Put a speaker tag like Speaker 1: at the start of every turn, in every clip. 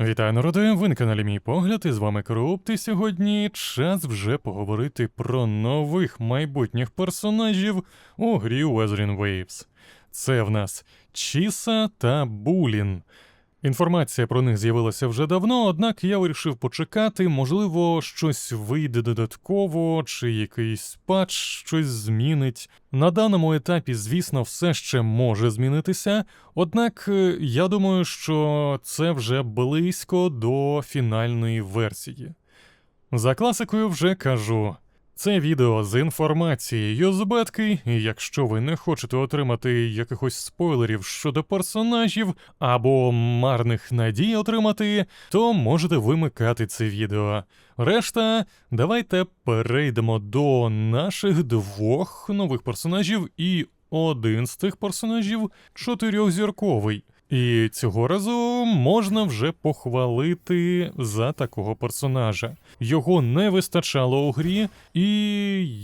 Speaker 1: Вітаю народи, ви на каналі Мій Погляд, і з вами Крупт, і сьогодні час вже поговорити про нових майбутніх персонажів у грі Weathering Waves. Це в нас Чіса та Булін. Інформація про них з'явилася вже давно, однак я вирішив почекати, можливо, щось вийде додатково, чи якийсь патч щось змінить. На даному етапі, звісно, все ще може змінитися, однак е, я думаю, що це вже близько до фінальної версії. За класикою вже кажу. Це відео з інформацією з бетки, і якщо ви не хочете отримати якихось спойлерів щодо персонажів або марних надій отримати, то можете вимикати це відео. Решта, давайте перейдемо до наших двох нових персонажів, і один з тих персонажів чотирьохзірковий. І цього разу можна вже похвалити за такого персонажа. Його не вистачало у грі, і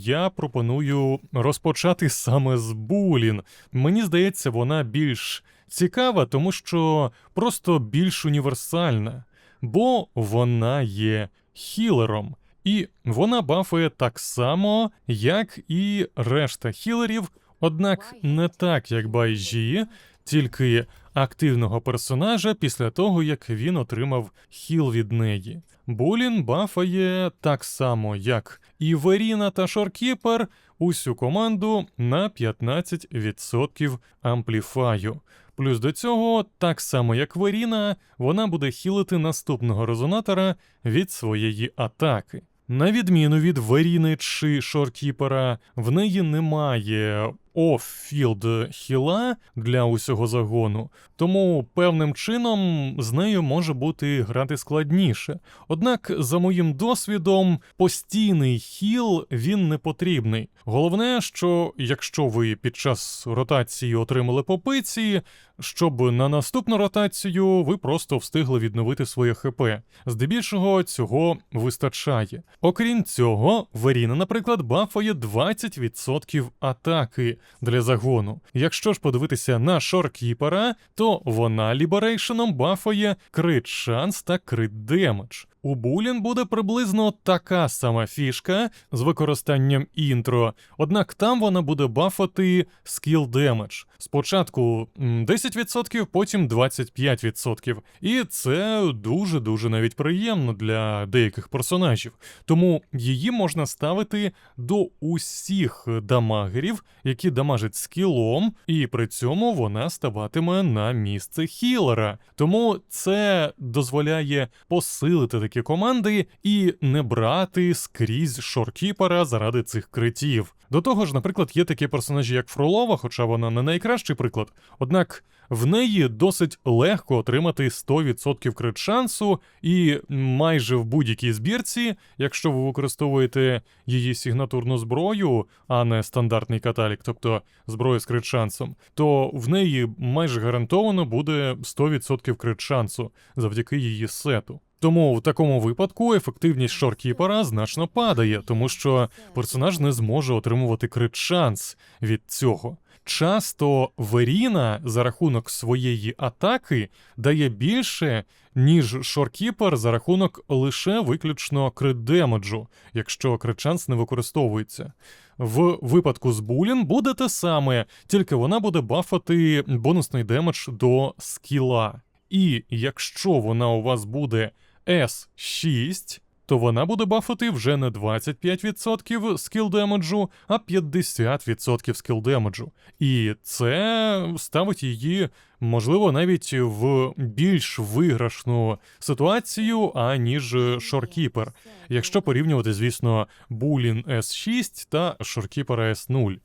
Speaker 1: я пропоную розпочати саме з Булін. Мені здається, вона більш цікава, тому що просто більш універсальна, бо вона є хілером. І вона бафує так само, як і решта хілерів, однак не так, як Байжі, тільки активного персонажа після того, як він отримав хіл від неї. Булін бафає так само, як і Веріна та Шоркіпер, усю команду на 15% ампліфаю. Плюс до цього, так само як Веріна, вона буде хілити наступного резонатора від своєї атаки. На відміну від Веріни чи Шоркіпера, в неї немає оффілд хіла для усього загону, тому певним чином з нею може бути грати складніше. Однак, за моїм досвідом, постійний хіл він не потрібний. Головне, що якщо ви під час ротації отримали попиці, щоб на наступну ротацію ви просто встигли відновити своє ХП. Здебільшого цього вистачає. Окрім цього, Веріна, наприклад, бафає 20% атаки для загону. Якщо ж подивитися на шоркіпера, то вона ліберейшеном бафає крит шанс та крит демедж. У Булін буде приблизно така сама фішка з використанням інтро, однак там вона буде бафати скіл демедж. Спочатку 10%, потім 25%. І це дуже-дуже навіть приємно для деяких персонажів. Тому її можна ставити до усіх дамагерів, які дамажать скілом, і при цьому вона ставатиме на місце хілера. Тому це дозволяє посилити такі команди і не брати скрізь шоркіпера заради цих критів. До того ж, наприклад, є такі персонажі, як Фролова, хоча вона не найкращий приклад. Однак в неї досить легко отримати 100% крит шансу, і майже в будь-якій збірці, якщо ви використовуєте її сигнатурну зброю, а не стандартний каталік, тобто зброю з крит шансом, то в неї майже гарантовано буде 100% крит шансу завдяки її сету. Тому в такому випадку ефективність шоркіпера значно падає, тому що персонаж не зможе отримувати крит шанс від цього. Часто Веріна за рахунок своєї атаки дає більше, ніж шоркіпер за рахунок лише виключно крит демеджу, якщо крит шанс не використовується. В випадку з Булін буде те саме, тільки вона буде бафати бонусний демедж до скіла. І якщо вона у вас буде S6, то вона буде бафати вже не 25% скіл демеджу, а 50% скіл демеджу. І це ставить її, можливо, навіть в більш виграшну ситуацію, аніж Шоркіпер, якщо порівнювати, звісно, Булін S6 та Шоркіпера S0.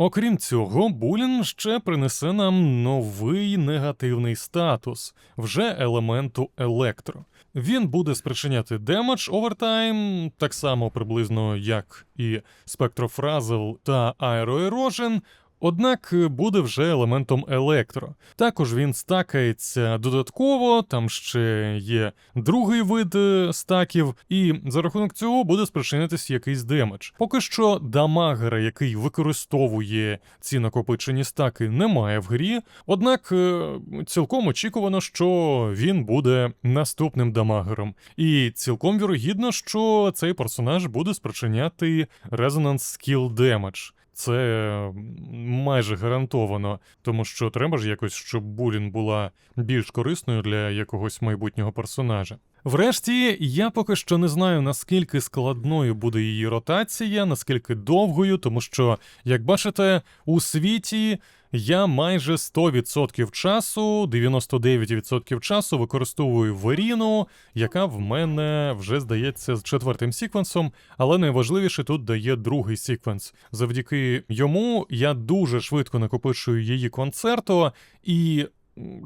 Speaker 1: Окрім цього, Булін ще принесе нам новий негативний статус вже елементу електро. Він буде спричиняти демедж овертайм, так само приблизно як і спектрофразел та аероерожен, однак е, буде вже елементом електро. Також він стакається додатково, там ще є другий вид е, стаків, і за рахунок цього буде спричинитись якийсь демедж. Поки що дамагера, який використовує ці накопичені стаки, немає в грі, однак е, цілком очікувано, що він буде наступним дамагером. І цілком вірогідно, що цей персонаж буде спричиняти Resonance Skill Damage. Це майже гарантовано, тому що треба ж якось, щоб Булін була більш корисною для якогось майбутнього персонажа. Врешті, я поки що не знаю, наскільки складною буде її ротація, наскільки довгою, тому що, як бачите, у світі я майже 100% часу, 99% часу використовую Веріну, яка в мене вже здається з четвертим сіквенсом, але найважливіше тут дає другий сіквенс. Завдяки йому я дуже швидко накопичую її концерту, і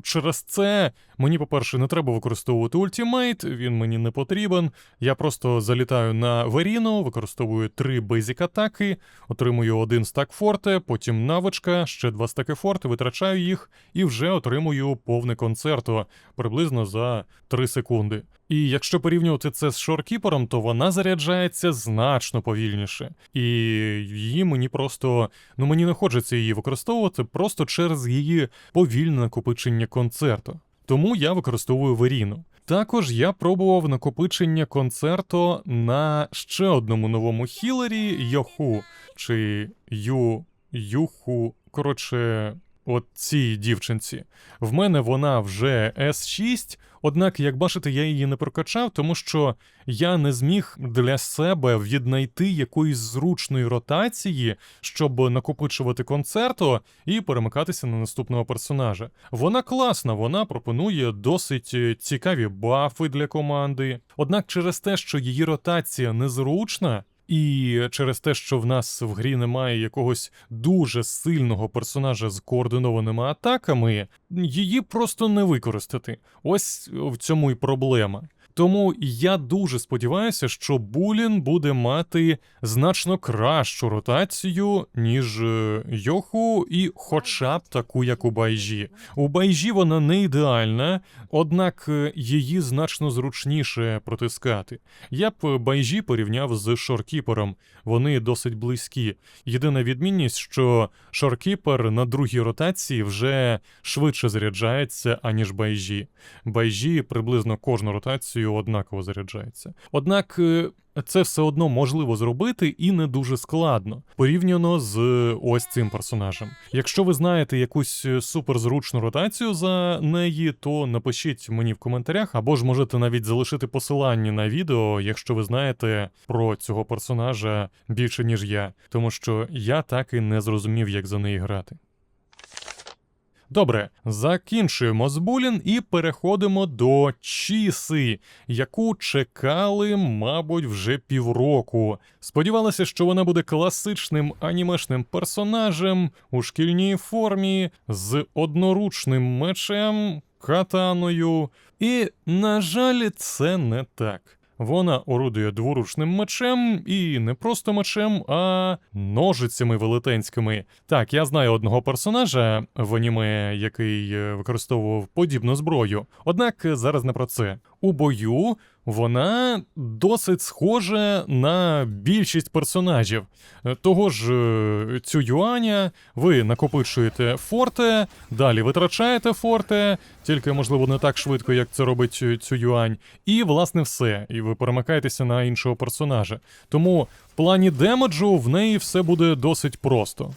Speaker 1: через це мені, по-перше, не треба використовувати ультимейт, він мені не потрібен. Я просто залітаю на Веріну, використовую три бейзік атаки, отримую один стак форте, потім навичка, ще два стаки форте, витрачаю їх і вже отримую повне концерто приблизно за 3 секунди. І якщо порівнювати це з шоркіпером, то вона заряджається значно повільніше. І її мені просто ну мені не хочеться її використовувати просто через її повільне накопичення концерту. Тому я використовую Веріну. Також я пробував накопичення концерто на ще одному новому хілері Йоху чи Ю Юху. Коротше, от цій дівчинці. В мене вона вже S6, однак, як бачите, я її не прокачав, тому що я не зміг для себе віднайти якоїсь зручної ротації, щоб накопичувати концерто і перемикатися на наступного персонажа. Вона класна, вона пропонує досить е, цікаві бафи для команди. Однак, через те, що її ротація незручна. І через те, що в нас в грі немає якогось дуже сильного персонажа з координованими атаками, її просто не використати. Ось в цьому і проблема. Тому я дуже сподіваюся, що Булін буде мати значно кращу ротацію, ніж е, Йоху, і хоча б таку, як у Байжі. У Байжі вона не ідеальна, однак е, її значно зручніше протискати. Я б Байжі порівняв з Шоркіпером, вони досить близькі. Єдина відмінність, що Шоркіпер на другій ротації вже швидше заряджається, аніж Байжі. Байжі приблизно кожну ротацію однаково заряджається. Однак. е, Це все одно можливо зробити і не дуже складно порівняно з е, ось цим персонажем. Якщо ви знаєте якусь е, суперзручну ротацію за неї, то напишіть мені в коментарях, або ж можете навіть залишити посилання на відео, якщо ви знаєте про цього персонажа більше ніж я, тому що я так і не зрозумів, як за неї грати. Добре, закінчуємо з Булін і переходимо до Чіси, яку чекали, мабуть, вже півроку. Сподівалися, що вона буде класичним анімешним персонажем у шкільній формі з одноручним мечем, катаною. І, на жаль, це не так. Вона орудує дворучним мечем, і не просто мечем, а ножицями велетенськими. Так, я знаю одного персонажа в аніме, який е, використовував подібну зброю. Однак е, зараз не про це. У бою вона досить схожа на більшість персонажів. Е, Того ж е, цю юаня ви накопичуєте форте, далі витрачаєте форте, тільки можливо не так швидко, як це робить цю- цю юань. І власне все. І ви перемикаєтеся на іншого персонажа. Тому в плані демеджу в неї все буде досить просто.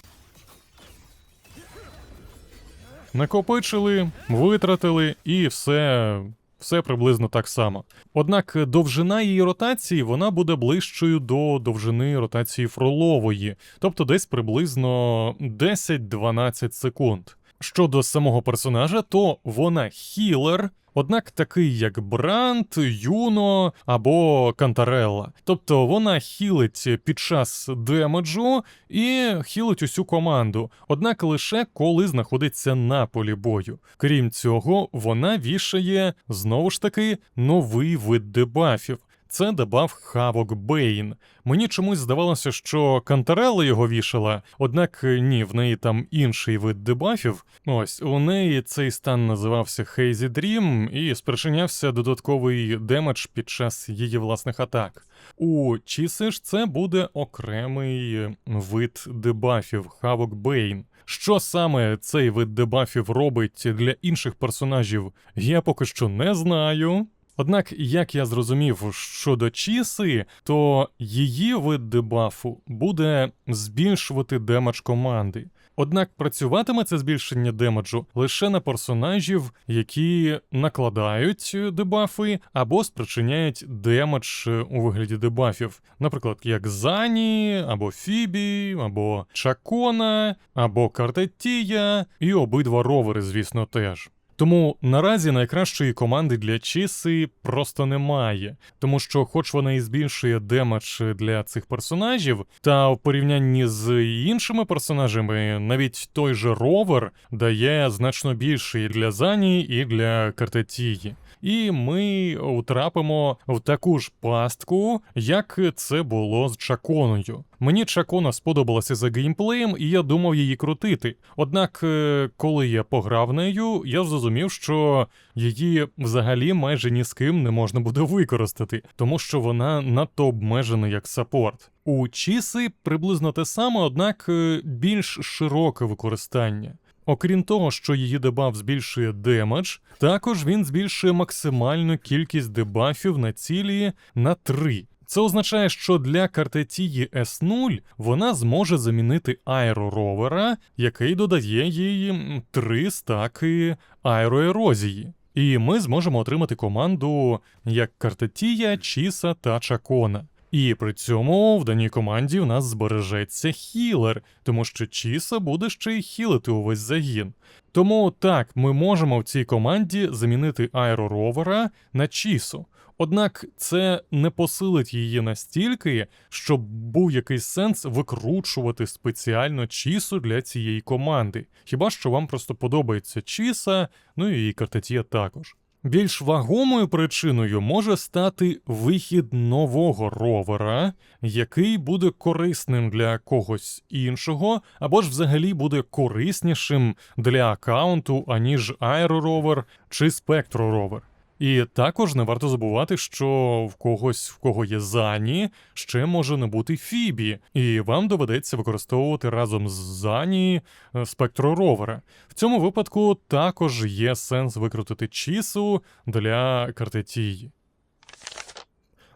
Speaker 1: Накопичили, витратили і все. Все приблизно так само. Однак довжина її ротації вона буде ближчою до довжини ротації Фролової, тобто десь приблизно 10-12 секунд. Щодо самого персонажа, то вона хілер, однак такий як Брант, Юно або Кантарелла. Тобто вона хілить під час демеджу і хілить усю команду, однак лише коли знаходиться на полі бою. Крім цього, вона вішає знову ж таки новий вид дебафів. Це дебаф Havoc Bane. Мені чомусь здавалося, що Кантарелла його вішала, однак ні, в неї там інший вид дебафів. Ось у неї цей стан називався Hazy Dream і спричинявся додатковий демедж під час її власних атак. У Чіси ж це буде окремий вид дебафів Havoc Bane. Що саме цей вид дебафів робить для інших персонажів, я поки що не знаю. Однак, як я зрозумів щодо Чіси, то її вид дебафу буде збільшувати демедж команди. Однак працюватиме це збільшення демеджу лише на персонажів, які накладають дебафи або спричиняють демедж у вигляді дебафів, наприклад, як Зані, або Фібі, або Чакона, або Картетія, і обидва ровери, звісно, теж. Тому наразі найкращої команди для Чіси просто немає, тому що, хоч вона і збільшує демедж для цих персонажів, та в порівнянні з іншими персонажами, навіть той же ровер дає значно більше і для Зані, і для Картатії. І ми втрапимо в таку ж пастку, як це було з Чаконою. Мені Чакона сподобалася за геймплеєм, і я думав її крутити. Однак, е, коли я пограв нею, я зрозумів, що її взагалі майже ні з ким не можна буде використати, тому що вона надто обмежена як саппорт. У Чіси приблизно те саме, однак е, більш широке використання. Окрім того, що її дебаф збільшує демедж, також він збільшує максимальну кількість дебафів на цілі на 3. Це означає, що для картетії S0 вона зможе замінити аероровера, який додає їй 3 стаки аероерозії. І ми зможемо отримати команду як Картетія, Чіса та Чакона. І при цьому в даній команді у нас збережеться хілер, тому що Чіса буде ще й хілити увесь загін. Тому так, ми можемо в цій команді замінити аероровера на Чісу. Однак це не посилить її настільки, щоб був якийсь сенс викручувати спеціально Чісу для цієї команди. Хіба що вам просто подобається Чіса, ну і картатія також. Більш вагомою причиною може стати вихід нового ровера, який буде корисним для когось іншого, або ж взагалі буде кориснішим для аккаунту, аніж аероровер чи спектроровер. І також не варто забувати, що в когось, в кого є Зані, ще може не бути Фібі, і вам доведеться використовувати разом з Зані спектроровера. В цьому випадку також є сенс викрутити Чісу для картетії.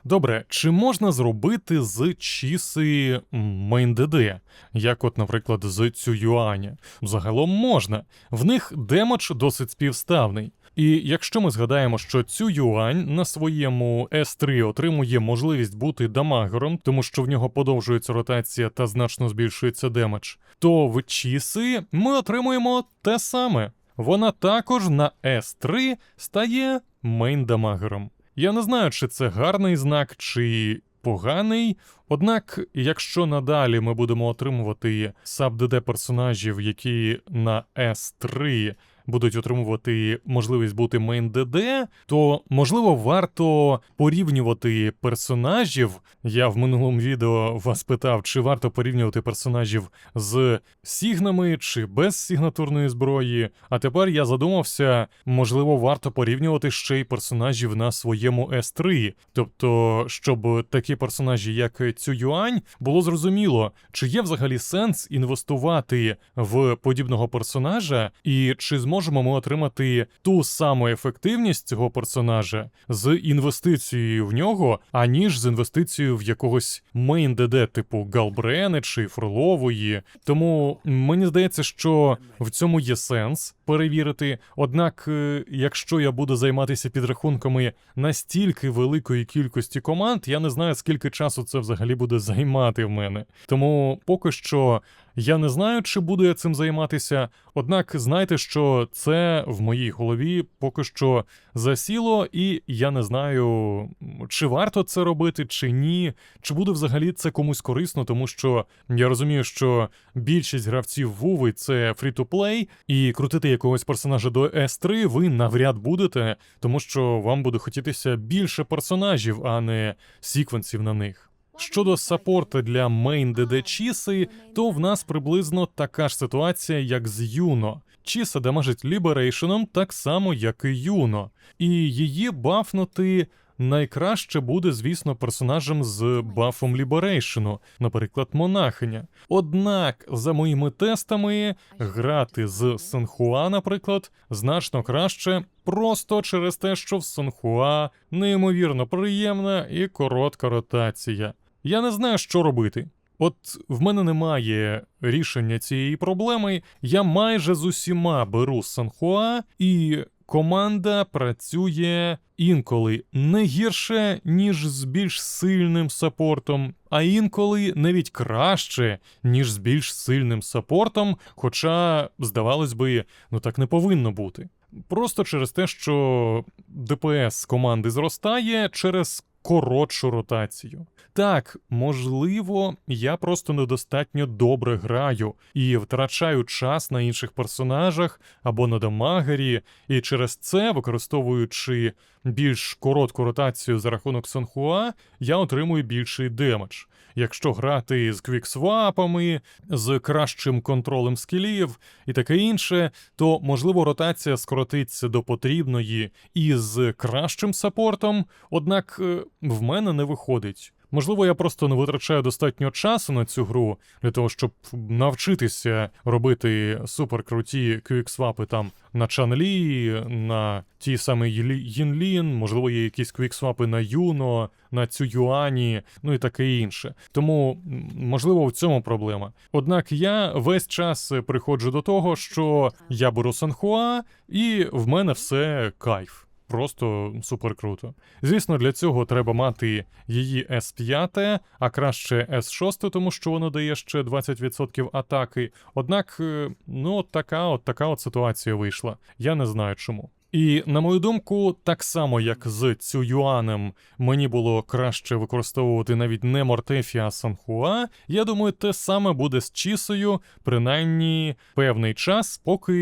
Speaker 1: Добре, чи можна зробити з Чіси мейн-ДД, як от, наприклад, з Цююаня? Загалом можна. В них демедж досить співставний. І якщо ми згадаємо, що цю юань на своєму S3 отримує можливість бути дамагером, тому що в нього подовжується ротація та значно збільшується демедж, то в Чіси ми отримуємо те саме. Вона також на S3 стає мейн-дамагером. Я не знаю, чи це гарний знак, чи поганий. Однак, якщо надалі ми будемо отримувати саб-ДД персонажів, які на S3 будуть отримувати можливість бути мейн ДД, то можливо варто порівнювати персонажів. Я в минулому відео вас питав, чи варто порівнювати персонажів з сігнами чи без сігнатурної зброї. А тепер я задумався, можливо, варто порівнювати ще й персонажів на своєму S3. Тобто, щоб такі персонажі, як Цююань, було зрозуміло, чи є взагалі сенс інвестувати в подібного персонажа, і чи зможе можемо ми отримати ту саму ефективність цього персонажа з інвестицією в нього, аніж з інвестицією в якогось мейн ДД, типу Галбрени чи Фролової. Тому мені здається, що в цьому є сенс перевірити. Однак, е, якщо я буду займатися підрахунками настільки великої кількості команд, я не знаю, скільки часу це взагалі буде займати в мене. Тому поки що я не знаю, чи буду я цим займатися, однак знайте, що це в моїй голові поки що засіло, і я не знаю, чи варто це робити, чи ні, чи буде взагалі це комусь корисно, тому що я розумію, що більшість гравців Вуви це фрі-то-плей, і крутити якогось персонажа до S3 ви навряд будете, тому що вам буде хотітися більше персонажів, а не сіквенсів на них. Щодо саппорта для мейн ДД Чіси, то в нас приблизно така ж ситуація, як з Юно. Чіса дамажить Ліберейшеном так само, як і Юно, і її бафнути найкраще буде, звісно, персонажем з бафом Ліберейшену, наприклад, монахиня. Однак, за моїми тестами, грати з Сенхуа, наприклад, значно краще, просто через те, що в Сенхуа неймовірно приємна і коротка ротація. Я не знаю, що робити. От в мене немає рішення цієї проблеми. Я майже з усіма беру Санхуа, і команда працює інколи не гірше, ніж з більш сильним саппортом, а інколи навіть краще, ніж з більш сильним саппортом, хоча, здавалось би, ну так не повинно бути. Просто через те, що ДПС команди зростає через коротшу ротацію. Так, можливо, я просто недостатньо добре граю і втрачаю час на інших персонажах або на дамагері, і через це, використовуючи більш коротку ротацію за рахунок Санхуа, я отримую більший демедж. Якщо грати з квіксвапами, з кращим контролем скілів і таке інше, то можливо ротація скоротиться до потрібної і з кращим саппортом, однак е, в мене не виходить. Можливо, я просто не витрачаю достатньо часу на цю гру для того, щоб навчитися робити суперкруті квіксвапи там на Чанлі, на ті самі Їнлін, можливо, є якісь квіксвапи на Юно, на Цююані, ну і таке інше. Тому, можливо, в цьому проблема. Однак я весь час приходжу до того, що я беру Санхуа, і в мене все кайф. Просто супер круто. Звісно, для цього треба мати її S5, а краще S6, тому що воно дає ще 20% атаки. Однак, е, ну, от така от така от ситуація вийшла. Я не знаю чому. І на мою думку, так само як з Цююанем мені було краще використовувати навіть не Мортефі, а Санхуа, я думаю, те саме буде з Чісою, принаймні певний час, поки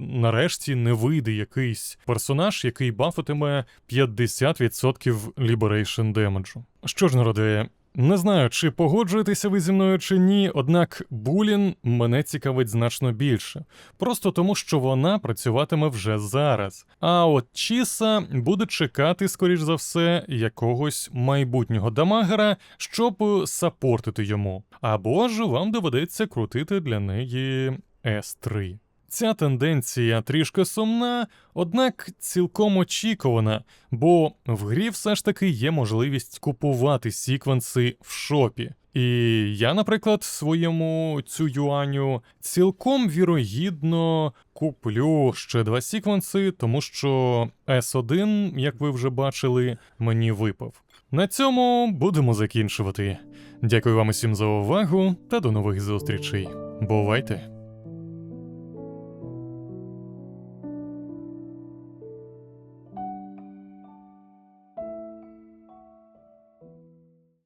Speaker 1: нарешті не вийде якийсь персонаж, який бафатиме 50% Liberation демеджу. Що ж, народи, не знаю, чи погоджуєтеся ви зі мною чи ні, однак Булін мене цікавить значно більше. Просто тому, що вона працюватиме вже зараз. А от Чіса буде чекати, скоріш за все, якогось майбутнього дамагера, щоб сапортити йому. Або ж вам доведеться крутити для неї С3. Ця тенденція трішки сумна, однак цілком очікувана, бо в грі все ж таки є можливість купувати сіквенси в шопі. І я, наприклад, своєму цю юаню цілком вірогідно куплю ще два сіквенси, тому що S1, як ви вже бачили, мені випав. На цьому будемо закінчувати. Дякую вам усім за увагу та до нових зустрічей. Бувайте!